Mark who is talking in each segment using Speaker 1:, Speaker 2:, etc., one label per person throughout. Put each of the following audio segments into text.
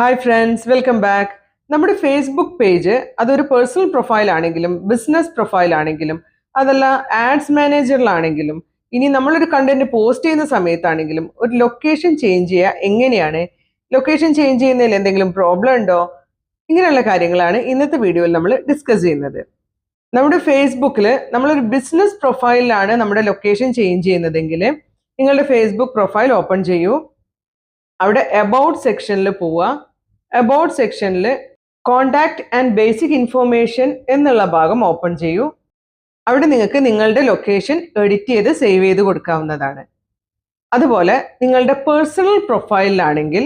Speaker 1: hi friends welcome back നമ്മുടെ Facebook page അതൊരു personal profile ആണെങ്കിലും ബിസിനസ് പ്രൊഫൈൽ ആണെങ്കിലും അതല്ല ആഡ്സ് മാനേജറിലാണെങ്കിലും ഇനി നമ്മളൊരു കണ്ടന്റ് പോസ്റ്റ് ചെയ്യുന്ന സമയത്താണെങ്കിലും ഒരു ലൊക്കേഷൻ ചേഞ്ച് ചെയ്യുക എങ്ങനെയാണ് ലൊക്കേഷൻ ചേഞ്ച് ചെയ്യുന്നതിൽ എന്തെങ്കിലും പ്രോബ്ലം ഉണ്ടോ ഇങ്ങനെയുള്ള കാര്യങ്ങളാണ് ഇന്നത്തെ വീഡിയോയിൽ നമ്മൾ ഡിസ്കസ് ചെയ്യുന്നത് നമ്മുടെ ഫേസ്ബുക്കിൽ നമ്മളൊരു ബിസിനസ് പ്രൊഫൈലിലാണ് നമ്മുടെ ലൊക്കേഷൻ ചേഞ്ച് ചെയ്യുന്നതെങ്കിൽ നിങ്ങളുടെ ഫേസ്ബുക്ക് പ്രൊഫൈൽ ഓപ്പൺ ചെയ്യൂ അവിടെ എബൌട്ട് സെക്ഷനിൽ പോവുക അബൌട്ട് സെക്ഷനിൽ കോണ്ടാക്ട് ആൻഡ് ബേസിക് ഇൻഫോർമേഷൻ എന്നുള്ള ഭാഗം ഓപ്പൺ ചെയ്യൂ അവിടെ നിങ്ങൾക്ക് നിങ്ങളുടെ ലൊക്കേഷൻ എഡിറ്റ് ചെയ്ത് സേവ് ചെയ്ത് കൊടുക്കാവുന്നതാണ് അതുപോലെ നിങ്ങളുടെ പേഴ്സണൽ പ്രൊഫൈലിലാണെങ്കിൽ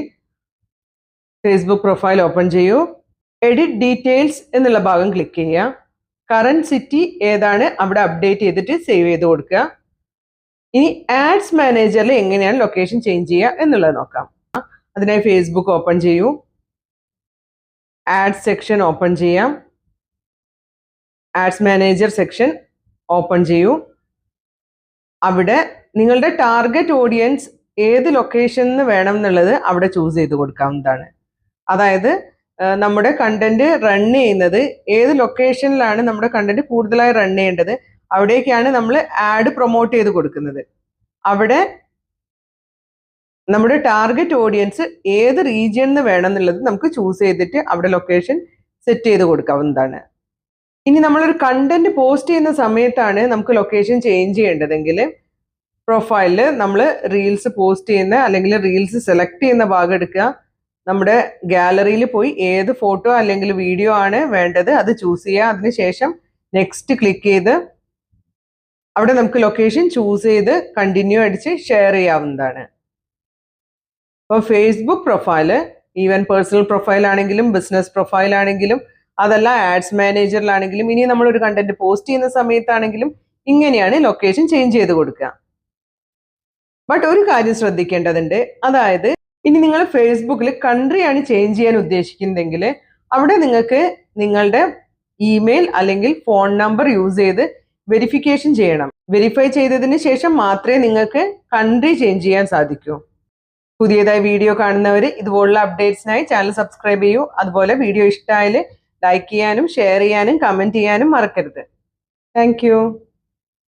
Speaker 1: ഫേസ്ബുക്ക് പ്രൊഫൈൽ ഓപ്പൺ ചെയ്യൂ എഡിറ്റ് ഡീറ്റെയിൽസ് എന്നുള്ള ഭാഗം ക്ലിക്ക് ചെയ്യുക കറണ്ട് സിറ്റി ഏതാണ് അവിടെ അപ്ഡേറ്റ് ചെയ്തിട്ട് സേവ് ചെയ്ത് കൊടുക്കുക ഇനി ആഡ്സ് മാനേജറിൽ എങ്ങനെയാണ് ലൊക്കേഷൻ ചേഞ്ച് ചെയ്യുക എന്നുള്ളത് നോക്കാം അതിനായി ഫേസ്ബുക്ക് ഓപ്പൺ ചെയ്യൂ ആഡ് സെക്ഷൻ ഓപ്പൺ ചെയ്യാം ആഡ്സ് മാനേജർ സെക്ഷൻ ഓപ്പൺ ചെയ്യൂ അവിടെ നിങ്ങളുടെ ടാർഗറ്റ് ഓഡിയൻസ് ഏത് ലൊക്കേഷനിൽ വേണം എന്നുള്ളത് അവിടെ ചൂസ് ചെയ്ത് കൊടുക്കാവുന്നതാണ് അതായത് നമ്മുടെ കണ്ടന്റ് റൺ ചെയ്യുന്നത് ഏത് ലൊക്കേഷനിലാണ് നമ്മുടെ കണ്ടന്റ് കൂടുതലായി റൺ ചെയ്യേണ്ടത് അവിടേക്കാണ് നമ്മൾ ആഡ് പ്രൊമോട്ട് ചെയ്ത് കൊടുക്കുന്നത് അവിടെ നമ്മുടെ ടാർഗറ്റ് ഓഡിയൻസ് ഏത് വേണം വേണമെന്നുള്ളത് നമുക്ക് ചൂസ് ചെയ്തിട്ട് അവിടെ ലൊക്കേഷൻ സെറ്റ് ചെയ്ത് കൊടുക്കാവുന്നതാണ് ഇനി നമ്മളൊരു കണ്ടന്റ് പോസ്റ്റ് ചെയ്യുന്ന സമയത്താണ് നമുക്ക് ലൊക്കേഷൻ ചേഞ്ച് ചെയ്യേണ്ടതെങ്കിൽ പ്രൊഫൈലിൽ നമ്മൾ റീൽസ് പോസ്റ്റ് ചെയ്യുന്ന അല്ലെങ്കിൽ റീൽസ് സെലക്ട് ചെയ്യുന്ന ഭാഗം എടുക്കുക നമ്മുടെ ഗാലറിയിൽ പോയി ഏത് ഫോട്ടോ അല്ലെങ്കിൽ വീഡിയോ ആണ് വേണ്ടത് അത് ചൂസ് ചെയ്യുക അതിനുശേഷം നെക്സ്റ്റ് ക്ലിക്ക് ചെയ്ത് അവിടെ നമുക്ക് ലൊക്കേഷൻ ചൂസ് ചെയ്ത് കണ്ടിന്യൂ അടിച്ച് ഷെയർ ചെയ്യാവുന്നതാണ് അപ്പോൾ ഫേസ്ബുക്ക് പ്രൊഫൈല് ഈവൻ പേഴ്സണൽ പ്രൊഫൈലാണെങ്കിലും ബിസിനസ് പ്രൊഫൈലാണെങ്കിലും അതല്ല ആഡ്സ് മാനേജറിലാണെങ്കിലും ഇനി നമ്മളൊരു കണ്ടന്റ് പോസ്റ്റ് ചെയ്യുന്ന സമയത്താണെങ്കിലും ഇങ്ങനെയാണ് ലൊക്കേഷൻ ചേഞ്ച് ചെയ്ത് കൊടുക്കുക ബട്ട് ഒരു കാര്യം ശ്രദ്ധിക്കേണ്ടതുണ്ട് അതായത് ഇനി നിങ്ങൾ ഫേസ്ബുക്കിൽ കൺട്രിയാണ് ചേഞ്ച് ചെയ്യാൻ ഉദ്ദേശിക്കുന്നതെങ്കിൽ അവിടെ നിങ്ങൾക്ക് നിങ്ങളുടെ ഇമെയിൽ അല്ലെങ്കിൽ ഫോൺ നമ്പർ യൂസ് ചെയ്ത് വെരിഫിക്കേഷൻ ചെയ്യണം വെരിഫൈ ചെയ്തതിന് ശേഷം മാത്രമേ നിങ്ങൾക്ക് കൺട്രി ചേഞ്ച് ചെയ്യാൻ സാധിക്കൂ പുതിയതായി വീഡിയോ കാണുന്നവർ ഇതുപോലുള്ള അപ്ഡേറ്റ്സിനായി ചാനൽ സബ്സ്ക്രൈബ് ചെയ്യൂ അതുപോലെ വീഡിയോ ഇഷ്ടമായാൽ ലൈക്ക് ചെയ്യാനും ഷെയർ ചെയ്യാനും കമൻറ്റ് ചെയ്യാനും മറക്കരുത് താങ്ക്